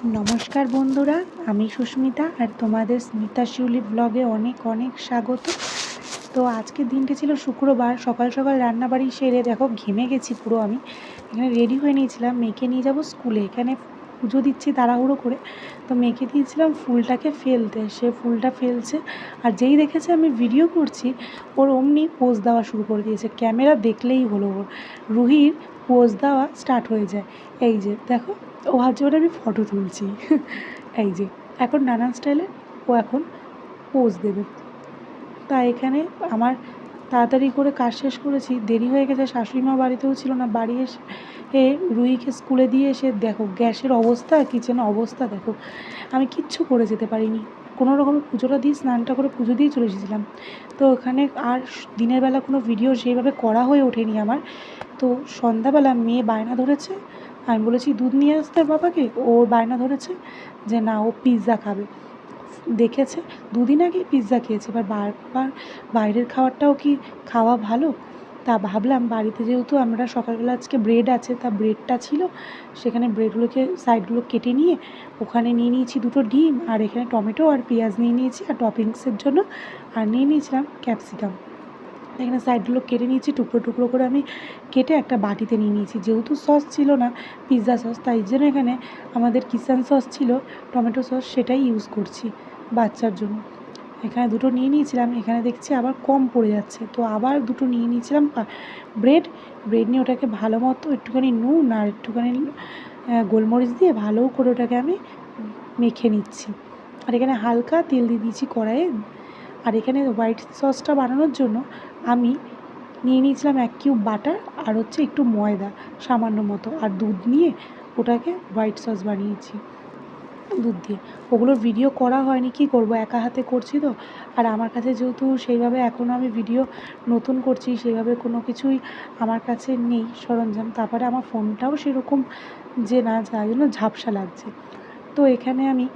নমস্কার বন্ধুরা, আমি সুস্মিতা আর তোমাদের স্মিতা শিউলি ব্লগে অনেক অনেক স্বাগত। তো আজকের দিনটা ছিল শুক্রবার, সকাল সকাল রান্নাবাড়ি সেরে দেখো ঘেমে গেছি পুরো আমি। এখানে রেডি হয়ে নিয়েছিলাম মেয়েকে নিয়ে যাব স্কুলে, এখানে পুজো দিচ্ছি তাড়াহুড়ো করে। তো মেয়েকে দিয়েছিলাম ফুলটাকে ফেলতে, সে ফুলটা ফেলছে। আর যেই দেখেছে আমি ভিডিও করছি, ওর অমনি পোজ দেওয়া শুরু করে দিয়েছে, ক্যামেরা দেখলেই হলো ওর। রুহির পোজ দেওয়া স্টার্ট হয়ে যায়। এই যে, দেখো, ও ভাবছে আমি ফটো তুলছি। এই যে, এখন নানান স্টাইলে ও এখন পোজ দেবে। তা এখানে আমার তাড়াতাড়ি করে কাজ শেষ করেছি। দেরি হয়ে গেছে শাশুড়ি মা বাড়িতেও ছিল না। বাড়ি এসে, এ রুইকে স্কুলে দিয়ে এসে দেখো, গ্যাসের অবস্থা কিচেনের অবস্থা, দেখো। আমি কিচ্ছু করে যেতে পারিনি। কোনো রকমের পুজোটা দিয়ে স্নানটা করে পুজো দিয়ে চলে এসেছিলাম। তো ওখানে আর দিনের বেলা কোনো ভিডিও সেইভাবে করা হয়ে ওঠেনি আমার। তো সন্ধ্যাবেলা মেয়ে বায়না ধরেছে। আমি বলেছি, দুধ নিয়ে আসতে বাবাকে? ও বায়না ধরেছে যে, না, ও পিৎজা খাবে। দেখেছে, দুদিন আগে পিৎজা খেয়েছে। এবার বারবার বাইরের খাবারটাও কি খাওয়া ভালো? তা ভাবলাম, বাড়িতে যেহেতু আমরা সকালবেলা আজকে ব্রেড আছে, তা ব্রেডটা ছিল, সেখানে ব্রেডগুলোকে সাইডগুলো কেটে নিয়ে ওখানে নিয়ে নিয়েছি দুটো ডিম, আর এখানে টমেটো আর পেঁয়াজ নিয়ে নিয়েছি, আর টপিংসের জন্য, আর নিয়ে নিয়েছিলাম ক্যাপসিকাম এখানে সাইডগুলো কেটে নিয়েছি, টুকরো টুকরো করে আমি কেটে একটা বাটিতে নিয়ে নিয়েছি। যেহেতু সস ছিল না পিৎজা সস তাই জন্য এখানে আমাদের কিষান সস ছিল, টমেটো সস সেটাই ইউজ করছি বাচ্চার জন্য। এখানে দুটো নিয়ে নিয়েছিলাম, এখানে দেখছি আবার কম পড়ে যাচ্ছে। তো আবার দুটো নিয়ে নিয়েছিলাম ব্রেড ব্রেড নিয়ে ওটাকে ভালো মতো একটুখানি নুন আর একটুখানি গোলমরিচ দিয়ে ভালো করে ওটাকে আমি মেখে নিচ্ছি। আর এখানে হালকা তেল দিয়ে দিয়েছি কড়াইয়ে আর এখানে হোয়াইট সসটা বানানোর জন্য আমি নিয়ে নিয়েছিলাম এক কিউব বাটার আর হচ্ছে একটু ময়দা সামান্য মতো। আর দুধ নিয়ে ওটাকে হোয়াইট সস বানিয়েছি, দুধ দিয়ে। ওগুলোর ভিডিও করা হয়নি, কী করব, একা হাতে করছি তো। আর আমার কাছে যেহেতু সেইভাবে এখনও আমি ভিডিও নতুন করছি, সেইভাবে কোনো কিছুই আমার কাছে নেই সরঞ্জাম, তারপরে আমার ফোনটাও সেরকম যে না, যার জন্য ঝাপসা লাগছে। তো এখানে আমি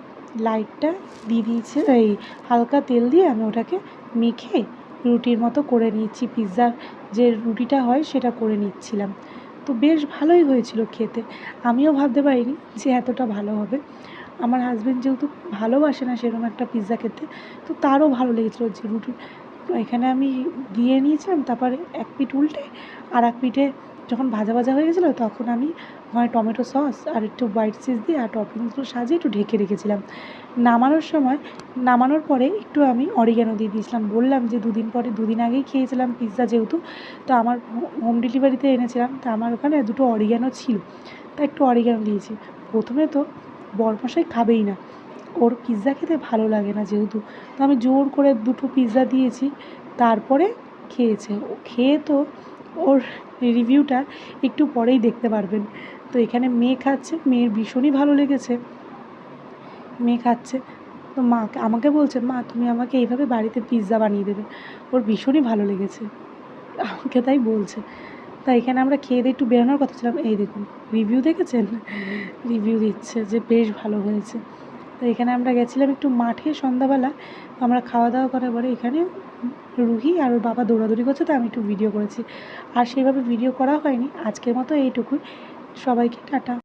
লাইটটা দিয়ে দিয়েছি। এই হালকা তেল দিয়ে আমি ওটাকে মেখে রুটির মতো করে নিচ্ছি পিৎজার যে রুটিটা হয় সেটা করে নিচ্ছিলাম। তো বেশ ভালোই হয়েছিল খেতে। আমিও ভাবতে পারিনি যে এতটা ভালো হবে। আমার হাজব্যান্ড যেহেতু ভালোবাসে না সেরকম একটা পিৎজা খেতে, তো তারও ভালো লেগেছিলো যে রুটি। এখানে আমি দিয়ে নিয়েছিলাম, তারপরে এক পিঠ উল্টে আর এক পিঠে যখন ভাজা ভাজা হয়ে গেছিল, তখন আমি হয় টমেটো সস আর একটু হোয়াইট চিজ দিয়ে আর টপিংসগুলো সাজিয়ে একটু ঢেকে রেখেছিলাম। নামানোর সময়, নামানোর পরে একটু আমি অরিগানো দিয়ে দিয়েছিলাম। বললাম যে দুদিন পরে, দুদিন আগেই খেয়েছিলাম পিৎজা যেহেতু, তো আমার হোম ডেলিভারিতে এনেছিলাম, তা আমার ওখানে দুটো অরিগানো ছিল, তা একটু অরিগানো দিয়েছি। প্রথমে তো বরমশাই খাবেই না, ওর পিৎজা খেতে ভালো লাগে না যেহেতু, তো আমি জোর করে দুটো পিৎজা দিয়েছি, তারপরে খেয়েছে। ও খেয়ে তো ওর রিভিউটা একটু পরেই দেখতে পারবেন। তো এখানে মেয়ে খাচ্ছে মেয়ের ভীষণই ভালো লেগেছে। মেয়ে খাচ্ছে। তো মা আমাকে বলছে মা তুমি আমাকে এইভাবে বাড়িতে পিৎজা বানিয়ে দেবে। ওর ভীষণই ভালো লেগেছে। আমাকে তাই বলছে। তাই এখানে আমরা খেয়ে দিয়ে একটু বেরোনোর কথা ছিলাম। এই দেখুন রিভিউ দেখেছেন? রিভিউ দিচ্ছে যে বেশ ভালো হয়েছে। তো এখানে আমরা গেছিলাম একটু মাঠে সন্ধ্যাবেলা। আমরা খাওয়া দাওয়া করার পরে এখানে রুহি আর ওর বাবা দৌড়াদৌড়ি করছে, তো আমি একটু ভিডিও করেছি। আর সেভাবে ভিডিও করা হয়নি। আজকের মতো এইটুকুই। সবাইকে টাটা।